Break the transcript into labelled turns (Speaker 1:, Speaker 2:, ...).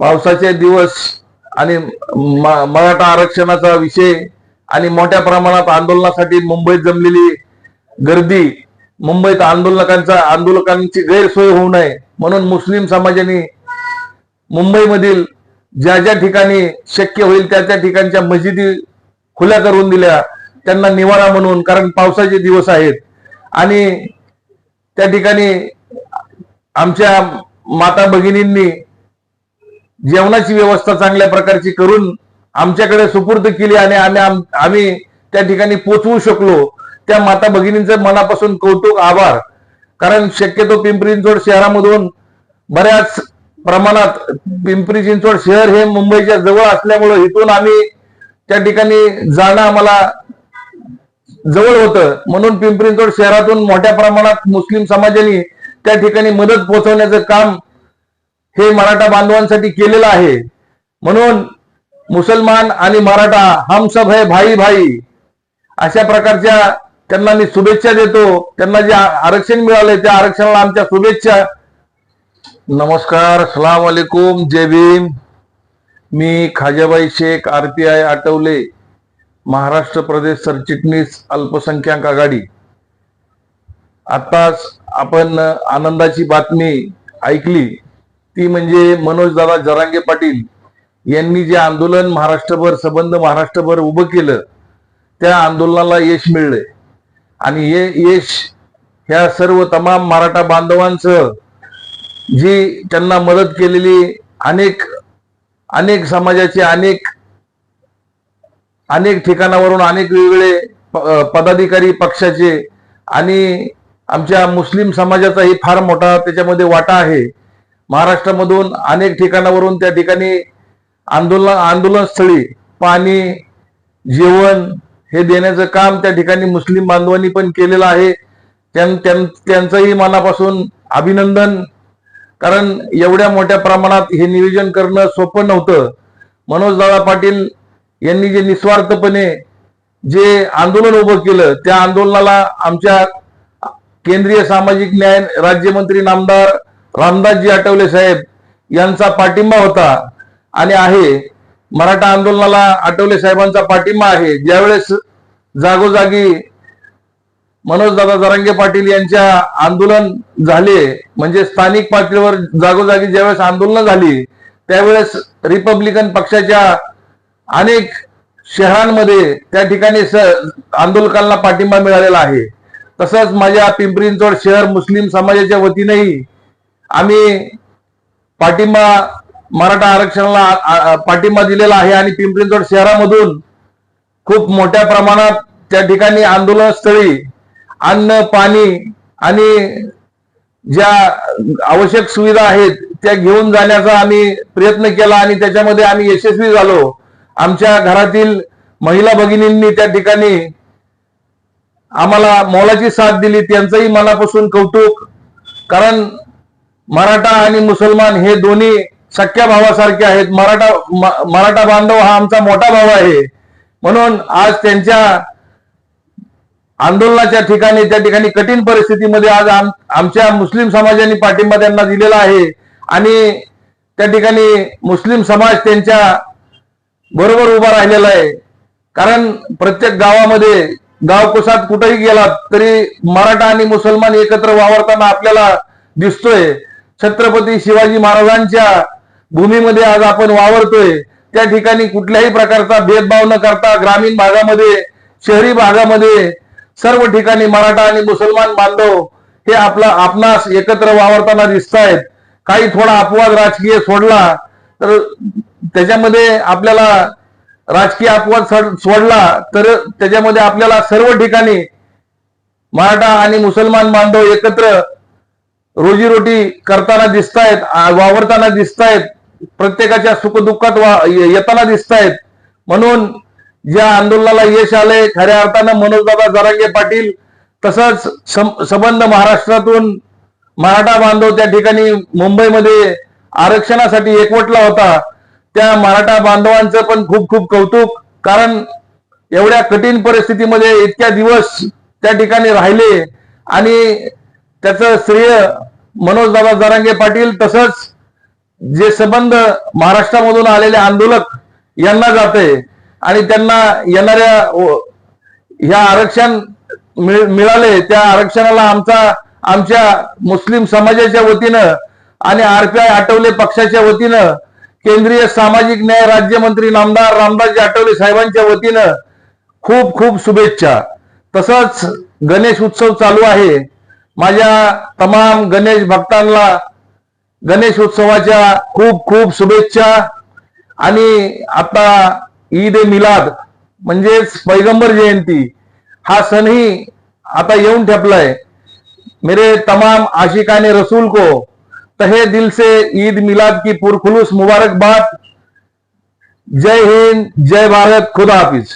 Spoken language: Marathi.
Speaker 1: पावसाचे दिवस आणि म- मराठा आरक्षणाचा विषय आणि मोठ्या प्रमाणात आंदोलनासाठी मुंबईत जमलेली गर्दी मुंबईत आंदोलकांचा आंदोलकांची गैरसोय होऊ नये म्हणून मुस्लिम समाजाने मुंबईमधील ज्या ज्या ठिकाणी शक्य होईल त्या त्या ठिकाणच्या मशिदी खुल्या करून दिल्या त्यांना निवारा म्हणून कारण पावसाचे दिवस आहेत. आणि त्या ठिकाणी आमच्या माता भगिनींनी जेवणाची व्यवस्था चांगल्या प्रकारची करून आमच्याकडे सुपूर्द केली आणि आम्ही आम्ही त्या ठिकाणी पोचवू शकलो. त्या माता भगिनींचं मनापासून कौतुक आभार. कारण शक्यतो पिंपरी चिंचवड शहरामधून बऱ्याच प्रमाणात पिंपरी चिंचवड शहर हे मुंबईच्या जवळ असल्यामुळं इथून आम्ही त्या ठिकाणी जाणं आम्हाला जवळ होतं. म्हणून पिंपरी चिंचवड शहरातून मोठ्या प्रमाणात मुस्लिम समाजाने त्या ठिकाणी मदत पोहोचवण्याचं काम हे मराठा बांधवांसाठी केलेलं आहे. म्हणून मुसलमान आणि मराठा हम सब है भाई भाई अशा प्रकारच्या त्यांना मी शुभेच्छा देतो. त्यांना जे आरक्षण मिळालंय त्या आरक्षणाला आमच्या शुभेच्छा. नमस्कार सलाम वालेकुम जय भीम. मी खाजाबाई शेख आरपीआय आठवले महाराष्ट्र प्रदेश सरचिटणीस अल्पसंख्याक आघाडी. आताच आपण आनंदाची बातमी ऐकली. ती म्हणजे मनोजदादा जरांगे पाटील यांनी जे आंदोलन महाराष्ट्रभर संबंध महाराष्ट्रभर उभं केलं त्या आंदोलनाला यश मिळलंय आणि हे यश ह्या सर्व तमाम मराठा बांधवांसह जी त्यांना मदत केलेली अनेक अनेक समाजाचे अनेक अनेक ठिकाणावरून अनेक वेगवेगळे पदाधिकारी पक्षाचे आणि आमच्या मुस्लिम समाजाचाही फार मोठा त्याच्यामध्ये वाटा आहे. महाराष्ट्रामधून अनेक ठिकाणावरून त्या ठिकाणी आंदोलन आंदोलनस्थळी पाणी जेवण हे देण्याचं काम त्या ठिकाणी मुस्लिम बांधवांनी पण केलेलं आहे. त्यां- त्यांचंही मनापासून अभिनंदन. कारण एवढ्या मोठ्या प्रमाणात हे नियोजन करणं सोपं नव्हतं. मनोजदादा पाटील यांनी जे निस्वार्थपणे जे आंदोलन उभं केलं त्या आंदोलनाला आमच्या केंद्रीय सामाजिक न्याय राज्यमंत्री नामदार रामदासजी आठवले साहेब यांचा पाठिंबा होता आणि आहे. मराठा आंदोलनाला आठवले साहेबांचा पाठिंबा आहे. ज्यावेळेस जागोजागी मनोजदादा जरांगे पाटील यांच्या आंदोलन झाले म्हणजे स्थानिक पातळीवर जागोजागी ज्यावेळेस आंदोलनं झाली त्यावेळेस रिपब्लिकन पक्षाच्या अनेक शहरांमध्ये त्या ठिकाणी आंदोलकांना पाठिंबा मिळालेला आहे. तसंच माझ्या पिंपरी चिंचवड शहर मुस्लिम समाजाच्या वतीनेही आम्ही पाठिंबा मराठा आरक्षणाला पाठिंबा दिलेला आहे आणि पिंपरी शहरामधून खूप मोठ्या प्रमाणात त्या ठिकाणी आंदोलनस्थळी अन्न पाणी आणि ज्या आवश्यक सुविधा आहेत त्या घेऊन जाण्याचा आम्ही प्रयत्न केला आणि त्याच्यामध्ये आम्ही यशस्वी झालो. आमच्या घरातील महिला भगिनींनी त्या ठिकाणी आम्हाला मोलाची साथ दिली त्यांचंही मनापासून कौतुक. कारण मराठा आणि मुसलमान हे दोन्ही सख्या भावासारखे आहेत. मराठा मराठा बांधव हा आमचा मोठा भाव आहे. म्हणून आज त्यांच्या आंदोलनाच्या ठिकाणी त्या ठिकाणी कठीण परिस्थितीमध्ये आज आमच्या मुस्लिम समाजाने पाठिंबा त्यांना दिलेला आहे. आणि त्या ठिकाणी मुस्लिम समाज त्यांच्या बरोबर उभा राहिलेला आहे. कारण प्रत्येक गावामध्ये गावकुसात कुठेही गेलात तरी मराठा आणि मुसलमान एकत्र वावरताना आपल्याला दिसतोय. छत्रपती शिवाजी महाराजांच्या भूमीमध्ये आज आपण वावरतोय. त्या ठिकाणी कुठल्याही प्रकारचा भेदभाव न करता ग्रामीण भागामध्ये शहरी भागामध्ये सर्व ठिकाणी मराठा आणि मुसलमान बांधव हे आपला आपणास एकत्र वावरताना दिसत आहेत काही थोडा अपवाद राजकीय सोडला तर त्याच्यामध्ये आपल्याला राजकीय अपवाद सोडला तर त्याच्यामध्ये आपल्याला सर्व ठिकाणी मराठा आणि मुसलमान बांधव एकत्र रोजीरोटी करताना दिसतायत वावरताना दिसतायत प्रत्येकाच्या सुखदुःखात वा- येताना दिसतायत. म्हणून ज्या आंदोलनाला यश आले खऱ्या अर्थानं मनोजदादा जरांगे पाटील तसंच संबंध महाराष्ट्रातून मराठा बांधव त्या ठिकाणी मुंबईमध्ये आरक्षणासाठी एकवटला होता. त्या मराठा बांधवांचं पण खूप खूप कौतुक कारण एवढ्या कठीण परिस्थितीमध्ये इतक्या दिवस त्या ठिकाणी राहिले आणि त्याचं श्रेय मनोजदादा जरांगे पाटील तसंच जे संबंध महाराष्ट्रामधून आलेले आंदोलक यांना जाते आणि त्यांना येणाऱ्या ह्या आरक्षण मिळाले त्या आरक्षणाला आमचा आमच्या मुस्लिम समाजाच्या वतीनं आणि आरपीआय आठवले पक्षाच्या वतीनं केंद्रीय सामाजिक न्याय राज्यमंत्री नामदार रामदासजी आठवले साहेबांच्या वतीनं खूप खूप शुभेच्छा. तसंच गणेश उत्सव चालू आहे. माझ्या तमाम गणेश भक्तांना गणेश उत्सवाच्या खूप खूप शुभेच्छा. आणि आता ईद ए मिलाद म्हणजेच पैगंबर जयंती हा सणही आता येऊन ठेपलाय. मेरे तमाम आशिकाने रसूल को तहे दिल से ईद मिलाद की पुरखुलूस मुबारकबाद. जय हिंद जय भारत खुदा हाफिज.